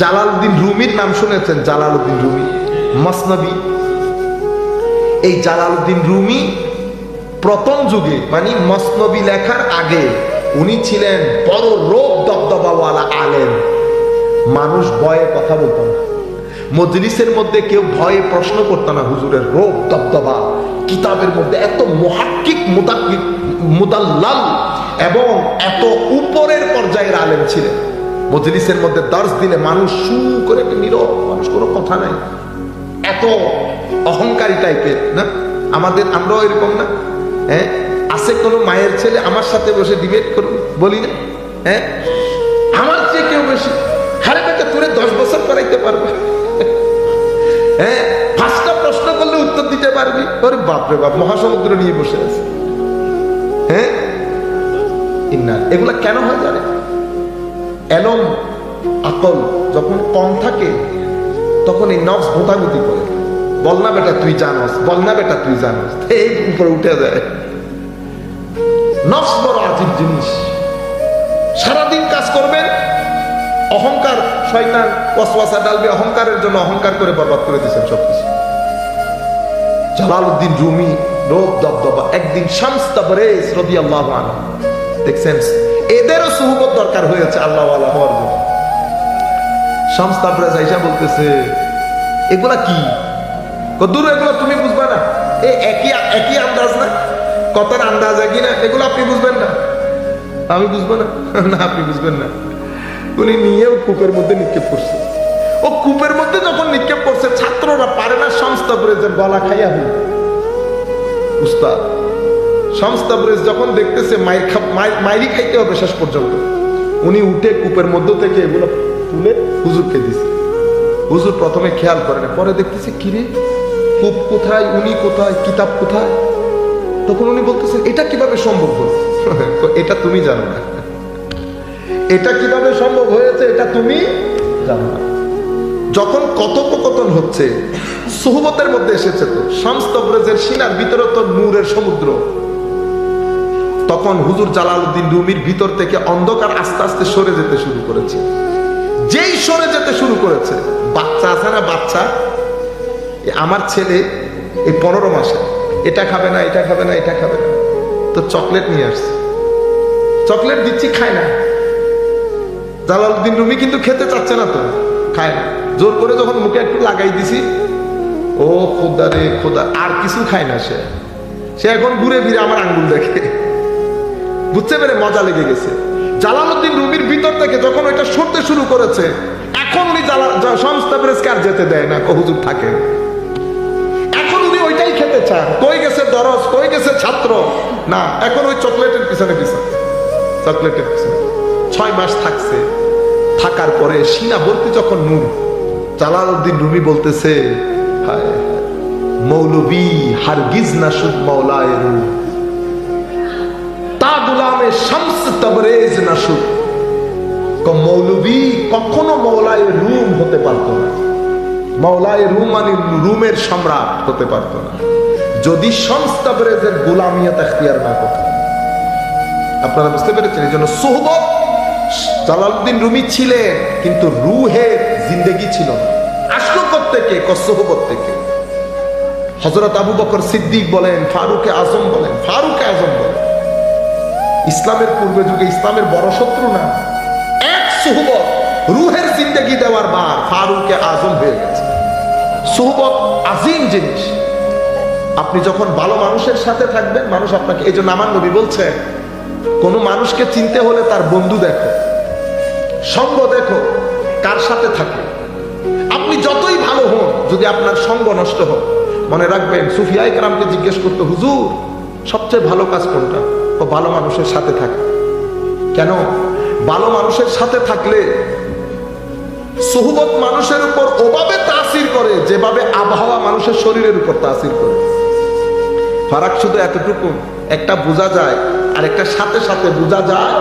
Jalaluddin রুমির নাম শুনেছেন জালালউদ্দিন রুমি, মসনবী। এই জালালউদ্দিন রুমি প্রথম যুগে মানে মসনবী লেখার আগে, উনি ছিলেন বড় রোগ দবদবাওয়ালা আলেম। মানুষ ভয়ে কথা বলতো না। মজলিসের মধ্যে কেউ ভয়ে প্রশ্ন করতো না, হুজুরের রোগ দবদবা, কিতাবের মধ্যে এত মহাক্কিক মুদাল্লাল এবং এত উপরের পর্যায়ের আলেম ছিলেন। মজলিসের মধ্যে দর্শ দিলে মানুষ সু করে নীরব মানুষ, কোনো কথা নাই। এত অহংকারী টাইপের, না? আমাদের আমরাও এরকম না? হ্যাঁ? আছে কোনো মায়ের ছেলে, আমার সাথে বসে ডিবেট করুন, বলি না? হ্যাঁ? আমার চেয়ে কেউ বেশি হারে বেটা তোরে দশ বছর করাইতে পারবে? হ্যাঁ? পাঁচটা প্রশ্ন করলে উত্তর দিতে পারবি? ওরে বাপরে বাপ, মহাসমুদ্র নিয়ে বসে আছে। হ্যাঁ? এগুলা কেন হয় জানে এলম আকল যখন কম থাকে, তখন এই নফস ভোতাগুতি করে। বল না বেটা, তুই জানস, বল না বেটা, তুই জানস। এই উপরে উঠে যায়। নফস বড় আজিব জিনিস। সারাদিন কাজ করবেন, অহংকার শয়তান ওয়াসওয়াসা ডালবে, অহংকারের জন্য অহংকার করে বরবাদ করে দিয়েছেন সবকিছু। জালালউদ্দিন রুমি, রোগ, দবদবা, একদিন শামস তাবরেজ রাদিয়াল্লাহু আনহু। দেখছেন, এদেরও সুহবত দরকার হয়েছে আল্লাহ তাবরেজ আইসা বলতেছে, এগুলা কি? কদূর এগুলো তুমি বুঝবা না। এ একই একই আন্দাজ না? কথার আন্দাজ একই না? এগুলো আপনি বুঝবেন না? আমি বুঝব না। না, আপনি বুঝবেন না। উনি নিয়েও কূপের মধ্যে নিক্ষেপ করছে। ও কূপের মধ্যে যখন নিক্ষেপ করছে, ছাত্ররা পারে না সংস্থা করে যে গলা খাইয়া হই উস্তাদ সংস্থা ব্রেজ যখন দেখতেছে মায়ের- মায়েরই খাইতে হবে শেষ পর্যন্ত। উনি উঠে কূপের মধ্য থেকে এগুলো তুলে হুজুরকে দিছে। হুজুর প্রথমে খেয়াল করে না, পরে দেখতেছে কিরে কূপ কোথায়? উনি কোথায়? কিতাব কোথায়? তখন উনি বলতেছেন, এটা কীভাবে সম্ভব হলো এটা তুমি জানো না। এটা কীভাবে সম্ভব হয়েছে, এটা তুমি জানো না। যখন কথোপকথন হচ্ছে, সোহবতের মধ্যে এসেছে তো শামস্তব্রেজের সিনার ভিতরে তো নূরের সমুদ্র। তখন হুজুর জালালউদ্দিন রুমির ভিতর থেকে অন্ধকার আস্তে আস্তে সরে যেতে শুরু করেছে। যেই সরে যেতে শুরু করেছে, বাচ্চা আছে না বাচ্চা? আমার ছেলে এই পনেরো মাসে, এটা খাবে না, এটা খাবে না, এটা খাবে না। তো চকলেট নিয়ে আসছে। চকলেট দিচ্ছি, খায় না। জালালউদ্দিন রুমি কিন্তু খেতে চাচ্ছে না তো, খায় না। জোর করে যখন মুখে একটু লাগাই দিছি, ও খোদা রে, খোদা, আর কিছু খায় না সে। সে এখন ঘুরে ফিরে আমার আঙ্গুল দেখে। বুঝতে পেরে মজা লেগে গেছে। জালালউদ্দিন রুমির ভিতর থেকে যখন ওইটা সরতে শুরু করেছে, এখন উনি সংস্থা যেতে দেয় না হুজুর থাকে। এখন উনি ওইটাই খেতে চান। কই গেছে দরজ, কই গেছে ছাত্র? না, এখন ওই চকলেটের পিছনে পিছনে। চকলেটের পিছনে। ছয় মাস থাকছে। থাকার পরে সিনাবর্তী যখন নূর, জালালউদ্দিন রুমি বলতেছে মৌলবী হারগিজ না সুদ মৌলায় রু তা শামস তবরেজ না সুদ ক- মৌলবী কখনো মৌলায় রুম হতে পারত না। মৌলায় রুম মানে রুমের সম্রাট হতে পারত না। যদি শামস তবরেজের গোলামিয়ত এখতিয়ার না করত। আপনারা বুঝতে পেরেছেন এই জন্য সোহবত জালালউদ্দিন রুমি ছিলেন, কিন্তু রুহের জিন্দেগি ছিল না। আসলো থেকে কসহবত থেকে। হজরত আবু বকর সিদ্দিক বলেন, ফারুকে আজম বলেন, ফারুকে আজম বলেন। ইসলামের পূর্বে যুগে ইসলামের বড় শত্রু না। এক সোহবত রুহের জিন্দেগি দেওয়ার বার ফারুকে আজম হয়ে গেছে। সোহবত আজিম জিনিস। আপনি যখন ভালো মানুষের সাথে থাকবেন, মানুষ আপনাকে, এই জন্য আমার নবী বলছে, কোনো মানুষকে চিনতে হলে তার বন্ধু দেখো, সঙ্গ দেখো, কার সাথে থাকে। আপনি যতই ভালো হন, যদি আপনার সঙ্গ নষ্ট হয়, মনে রাখবেন সুফিয়া ইকরামকে জিজ্ঞেস করতে, হুজুর, সবচেয়ে ভালো কাজ কোনটা? ও ভালো মানুষের সাথে থাকে। কেন? ভালো মানুষের সাথে থাকলে সোহবত মানুষের উপর ওভাবে তাসির করে, যেভাবে আবহাওয়া মানুষের শরীরের উপর তাসির করে। ফারাক, শুধু এতটুকু, একটা বোঝা যায় আর একটা সাথে সাথে বোঝা যায়